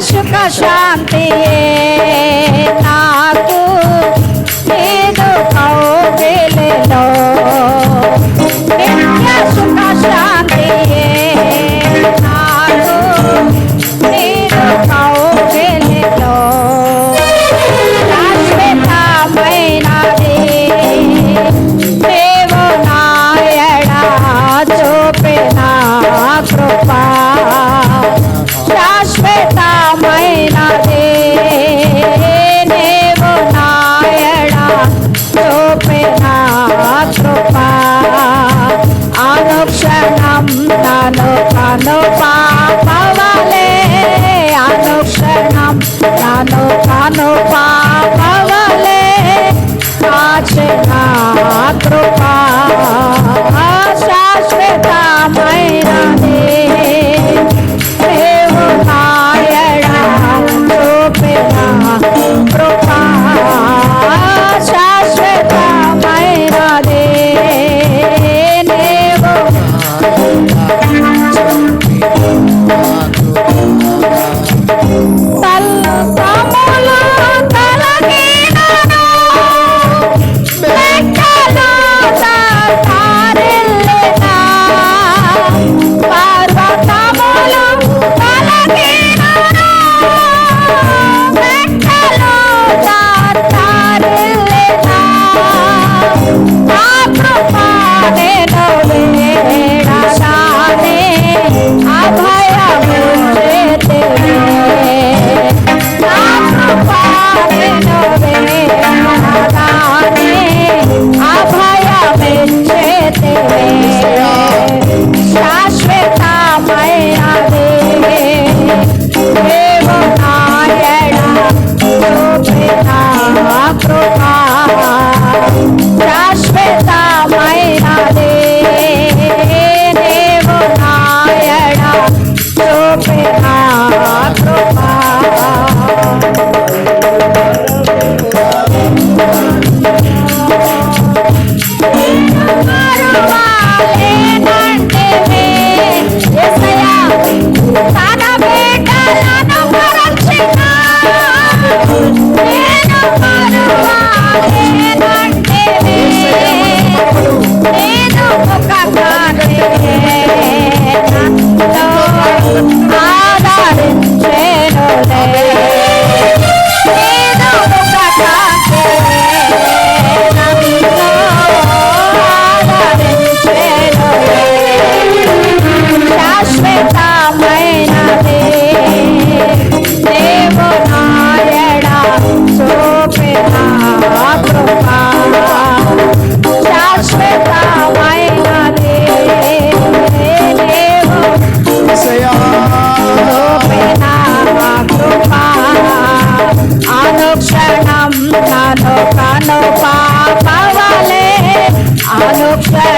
सुख शांति জানো জানো Upside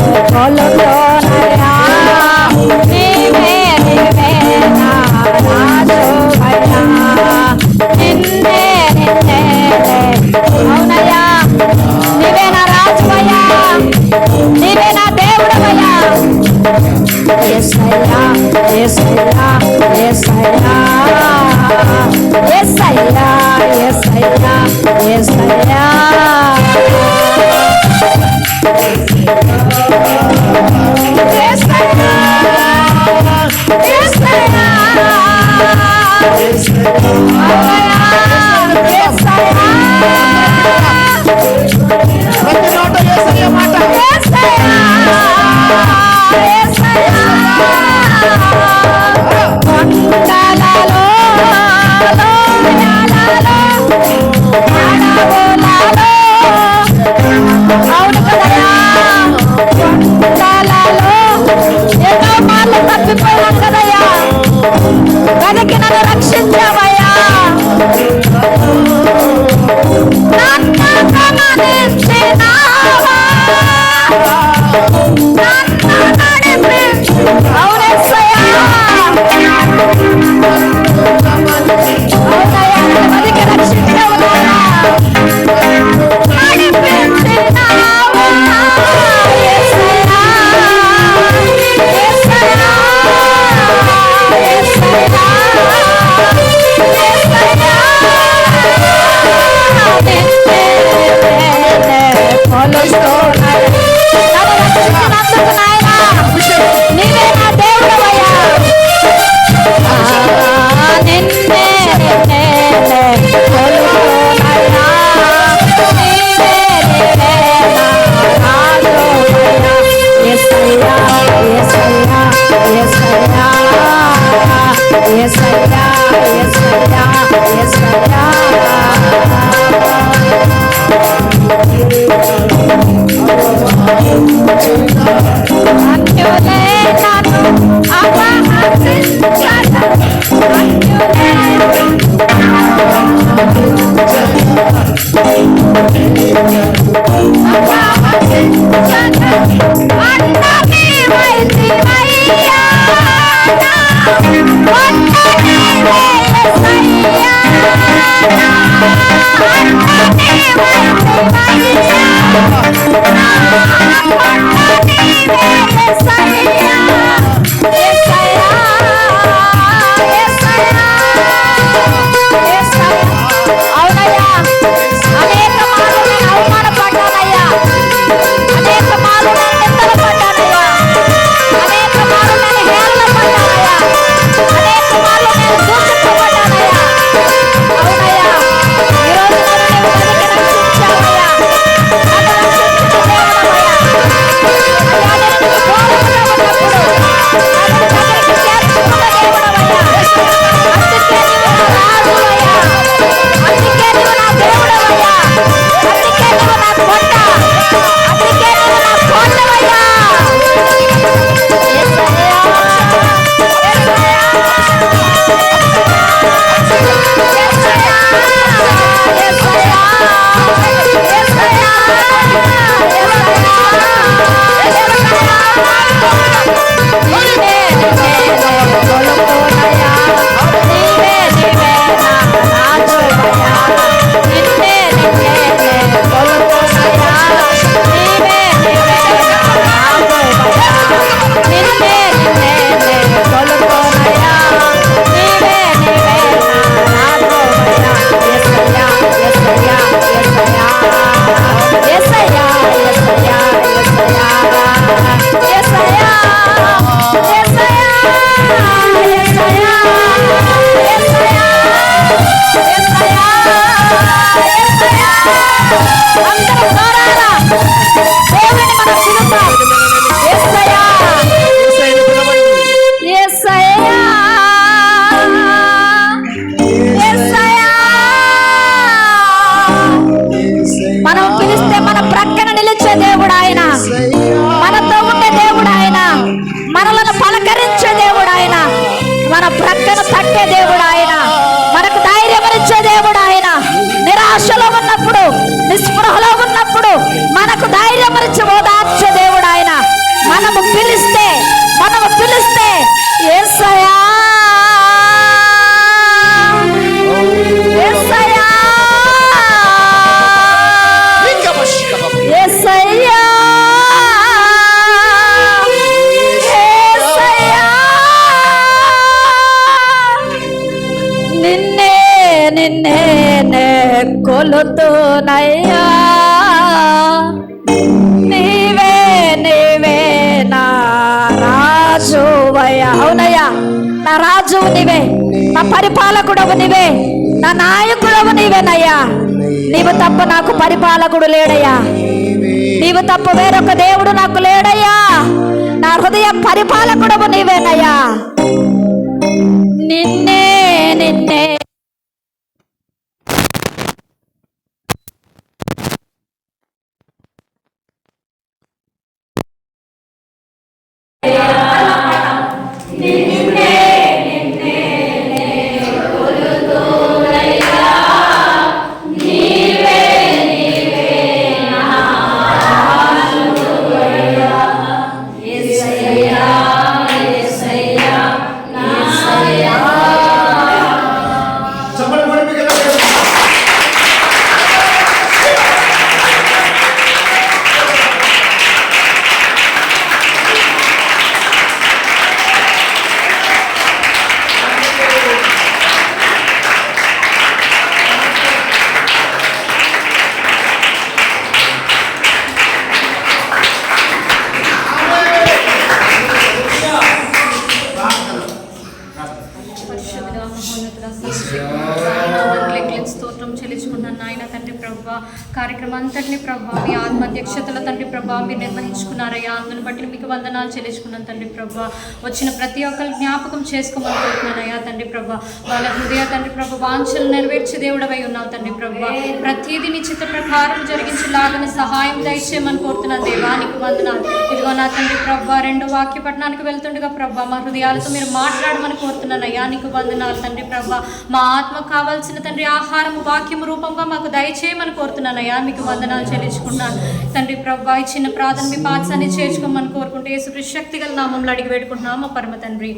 yes I love, yes I love, yes I love, yes I love, yes I love. Yes I love, yes I love, yes I love. Yes, I am. ప్రక్కన దేవుడు ఆయన. మనకు ధైర్యమనిచ్చే దేవుడు ఆయన. నిరాశలో ఉన్నప్పుడు నిస్పృహలో ఉన్నప్పుడు మనకు ధైర్యం ఓదార్చే దేవుడు ఆయన. మనము పిలిస్తే మనము పిలిస్తే ఏసయా నీవే నీవే నా రాజువయ్యా అవునయ్యా నా రాజువు నీవే నా పరిపాలకుడవు నీవే నా నాయకుడవు నీవేనయ్యా. నీవు తప్ప నాకు పరిపాలకుడు లేడయ్యా. నీవు తప్ప వేరొక దేవుడు నాకు లేడయ్యా. నా హృదయ పరిపాలకుడవు నీవేనయ్యా. నిన్నే నిన్నే కార్యక్రమం అంతటిని ప్రభా మీ ఆత్మ తండ్రి ప్రభా మీరు నిర్వహించుకున్నారయ్యా. అందుని బట్టి మీకు వందనాలు చెల్లించుకున్నాను తండ్రి ప్రభా. వచ్చిన ప్రతి ఒక్కరు జ్ఞాపకం చేసుకోమని కోరుతున్నానయ్యా తండ్రి ప్రభా. వాళ్ళ హృదయ తండ్రి ప్రభా వాంఛలు నెరవేర్చి దేవుడవై ఉన్నావు తండ్రి ప్రభా. ప్రతిదీ నీ చిత్ర ప్రకారం జరిగించేలాగానే సహాయం దయచేయమని కోరుతున్నాను దేవానికి వందనాలు. ఇదిగో నా తండ్రి ప్రభా రెండు వాక్య పట్టణానికి వెళ్తుండగా ప్రభా మా హృదయాలతో మీరు మాట్లాడమని కోరుతున్నాను అయ్యా నీకు వందనాలు తండ్రి ప్రభా. మా ఆత్మ కావాల్సిన తండ్రి ఆహారం వాక్యం రూపంగా మాకు దయచేయమని కోరుతున్నాను అయ్యా మీకు వందనాలు చెల్లించుకున్నాను తండ్రి ప్రభా ఇచ్చిన చిన్న ప్రార్థన మీ పాఠశాన్ని చేర్చుకోమని కోరుకుంటే యేసు శక్తి గల నామంలో అడిగి పెట్టుకుంటున్నాము పరమ తండ్రి.